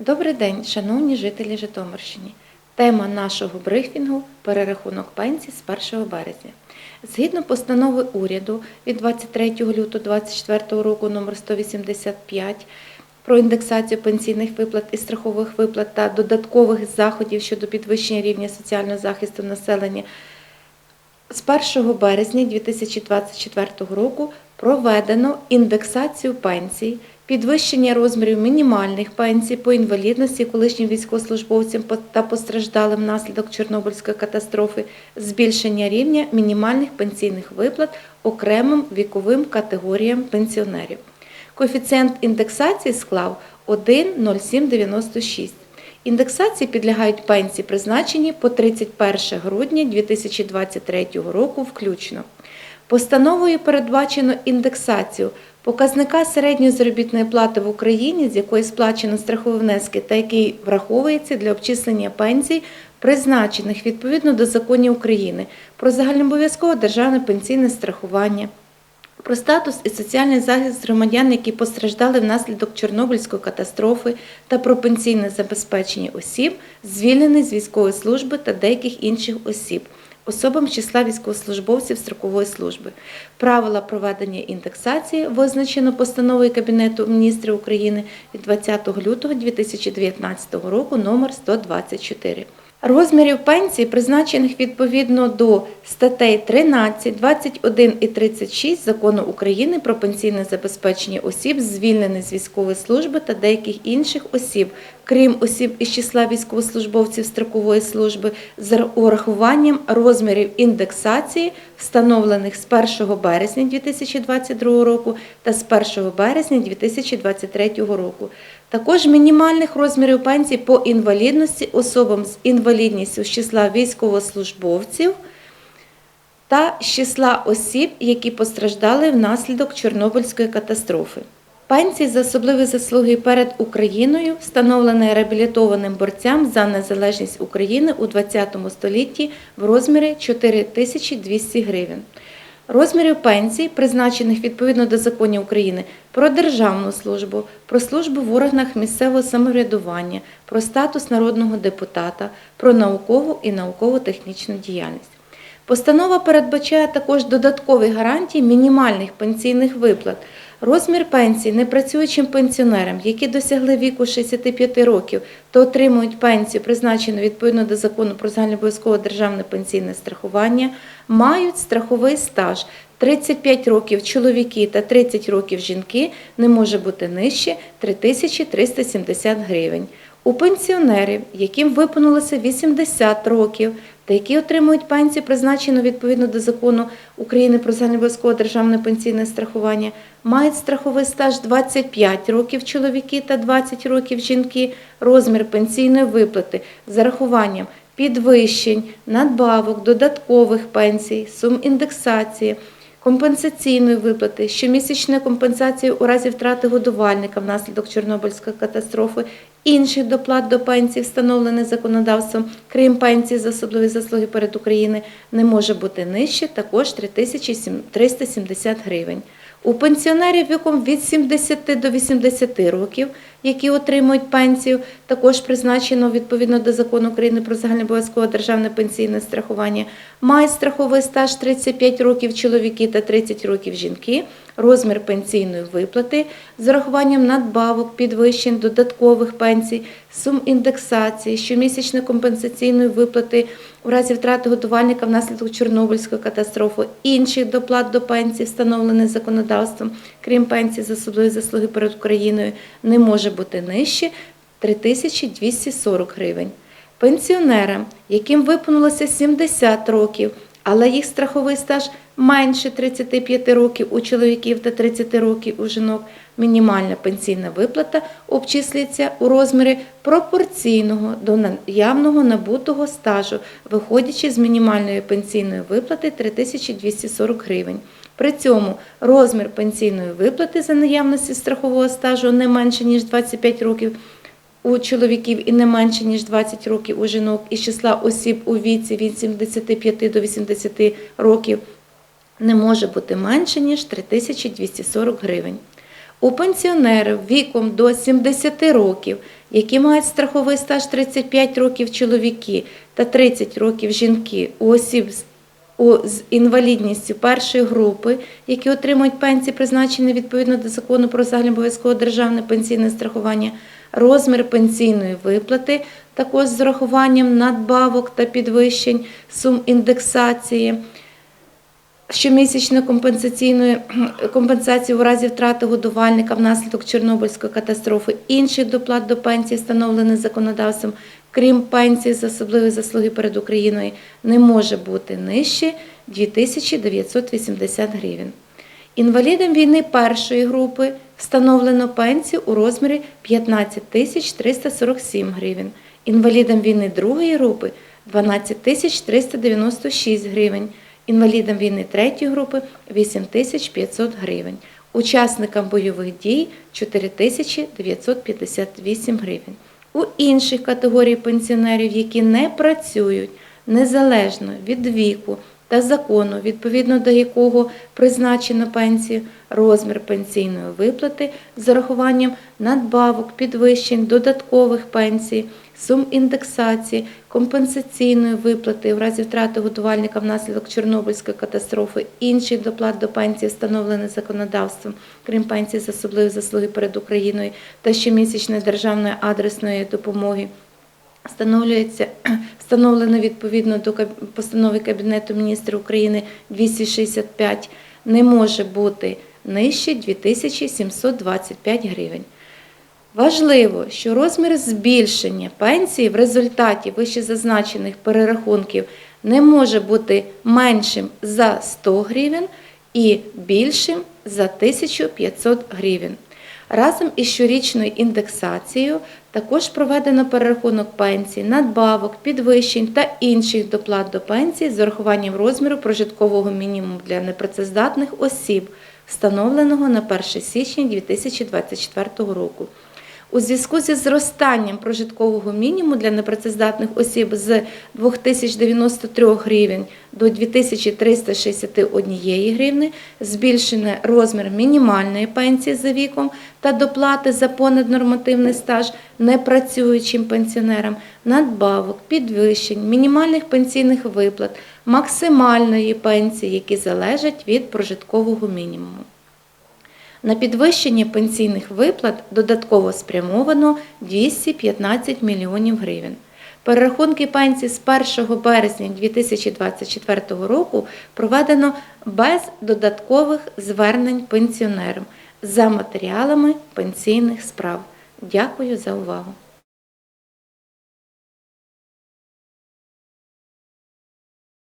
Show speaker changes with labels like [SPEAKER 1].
[SPEAKER 1] Добрий день, шановні жителі Житомирщини. Тема нашого брифінгу перерахунок пенсій з 1 березня. Згідно постанови уряду від 23 лютого 2024 року номер 185 про індексацію пенсійних виплат і страхових виплат та додаткових заходів щодо підвищення рівня соціального захисту населення з 1 березня 2024 року проведено індексацію пенсій, підвищення розмірів мінімальних пенсій по інвалідності колишнім військовослужбовцям та постраждалим внаслідок Чорнобильської катастрофи, збільшення рівня мінімальних пенсійних виплат окремим віковим категоріям пенсіонерів. Коефіцієнт індексації склав 1,0796. Індексації підлягають пенсії, призначені по 31 грудня 2023 року включно. Постановою передбачено індексацію показника середньої заробітної плати в Україні, з якої сплачено страхові внески та який враховується для обчислення пенсій, призначених відповідно до законів України про загальнообов'язкове державне пенсійне страхування, про статус і соціальний захист громадян, які постраждали внаслідок Чорнобильської катастрофи, та про пенсійне забезпечення осіб, звільнених з військової служби та деяких інших осіб, особам з числа військовослужбовців строкової служби. Правила проведення індексації визначено постановою Кабінету міністрів України від 20 лютого 2019 року номер 124. Розмірів пенсій, призначених відповідно до статей 13, 21 і 36 Закону України про пенсійне забезпечення осіб, звільнених з військової служби та деяких інших осіб, крім осіб із числа військовослужбовців строкової служби, з урахуванням розмірів індексації, встановлених з 1 березня 2022 року та з 1 березня 2023 року. Також мінімальних розмірів пенсій по інвалідності особам з інвалідністю з числа військовослужбовців та з числа осіб, які постраждали внаслідок Чорнобильської катастрофи. Пенсії за особливі заслуги перед Україною встановлені реабілітованим борцям за незалежність України у ХХ столітті в розмірі 4200 гривень. Розмірів пенсій, призначених відповідно до законів України про державну службу, про службу в органах місцевого самоврядування, про статус народного депутата, про наукову і науково-технічну діяльність. Постанова передбачає також додаткові гарантії мінімальних пенсійних виплат. Розмір пенсії непрацюючим пенсіонерам, які досягли віку 65 років, то отримують пенсію, призначену відповідно до закону про загальнообов'язкове державне пенсійне страхування, мають страховий стаж 35 років чоловіки та 30 років жінки не може бути нижче 3370 гривень. У пенсіонерів, яким виповнилося 80 років, та які отримують пенсію, призначену відповідно до закону України про загальнообов'язкове державне пенсійне страхування, мають страховий стаж 25 років чоловіки та 20 років жінки, розмір пенсійної виплати з зарахуванням підвищень, надбавок, додаткових пенсій, сум індексації, компенсаційної виплати, щомісячної компенсації у разі втрати годувальника внаслідок Чорнобильської катастрофи, інших доплат до пенсій, встановлених законодавством, крім пенсії за особливі заслуги перед Україною, не може бути нижче також 3370 гривень. У пенсіонерів віком від 70 до 80 років, які отримують пенсію, також призначено відповідно до закону України про загальнообов'язкове державне пенсійне страхування, мають страховий стаж 35 років чоловіки та 30 років жінки, розмір пенсійної виплати з урахуванням надбавок, підвищень, додаткових пенсій, сум індексації, щомісячної компенсаційної виплати у разі втрати годувальника внаслідок Чорнобильської катастрофи, інших доплат до пенсії, встановлених законодавством, крім пенсії за особливі заслуги перед Україною, не може бути нижче 3240 гривень. Пенсіонерам, яким виповнилося 70 років, але їх страховий стаж менше 35 років у чоловіків та 30 років у жінок, мінімальна пенсійна виплата обчислюється у розмірі пропорційного до наявного набутого стажу, виходячи з мінімальної пенсійної виплати 3240 гривень. При цьому розмір пенсійної виплати за наявності страхового стажу не менше ніж 25 років у чоловіків і не менше ніж 20 років у жінок із числа осіб у віці від 75 до 80 років не може бути менше ніж 3240 гривень. У пенсіонерів віком до 70 років, які мають страховий стаж 35 років чоловіки та 30 років жінки у осіб з інвалідністю першої групи, які отримують пенсії, призначені відповідно до закону про загальнообов'язкове державне пенсійне страхування, розмір пенсійної виплати, також з урахуванням надбавок та підвищень сум індексації. Щомісячної компенсаційної компенсації у разі втрати годувальника внаслідок Чорнобильської катастрофи, інших доплат до пенсії, встановлених законодавством, крім пенсії з особливої заслуги перед Україною, не може бути нижче 2980 гривень. Інвалідам війни першої групи встановлено пенсію у розмірі 15 тисяч 347 гривень. Інвалідам війни другої групи 12 тисяч 396 гривень. Інвалідам війни третьої групи 8500 гривень. Учасникам бойових дій 4958 гривень. У інших категорій пенсіонерів, які не працюють незалежно від віку та закону, відповідно до якого призначено пенсію, розмір пенсійної виплати з зарахуванням надбавок, підвищень, додаткових пенсій, сум індексації, компенсаційної виплати в разі втрати годувальника внаслідок Чорнобильської катастрофи, інших доплат до пенсії, встановлених законодавством, крім пенсії з особливої заслуги перед Україною та щомісячної державної адресної допомоги. Встановлюється встановлено відповідно до постанови Кабінету міністрів України 265, не може бути нижче 2725 гривень. Важливо, що розмір збільшення пенсії в результаті вищезазначених перерахунків не може бути меншим за 100 гривень і більшим за 1500 гривень. Разом із щорічною індексацією також проведено перерахунок пенсій, надбавок, підвищень та інших доплат до пенсії з урахуванням розміру прожиткового мінімуму для непрацездатних осіб, встановленого на 1 січня 2024 року. У зв'язку зі зростанням прожиткового мінімуму для непрацездатних осіб з 2093 гривень до 2361 гривни збільшений розмір мінімальної пенсії за віком та доплати за понаднормативний стаж непрацюючим пенсіонерам, надбавок, підвищень, мінімальних пенсійних виплат, максимальної пенсії, які залежать від прожиткового мінімуму. На підвищення пенсійних виплат додатково спрямовано 215 мільйонів гривень. Перерахунки пенсій з 1 березня 2024 року проведено без додаткових звернень пенсіонерам за матеріалами пенсійних справ. Дякую за увагу.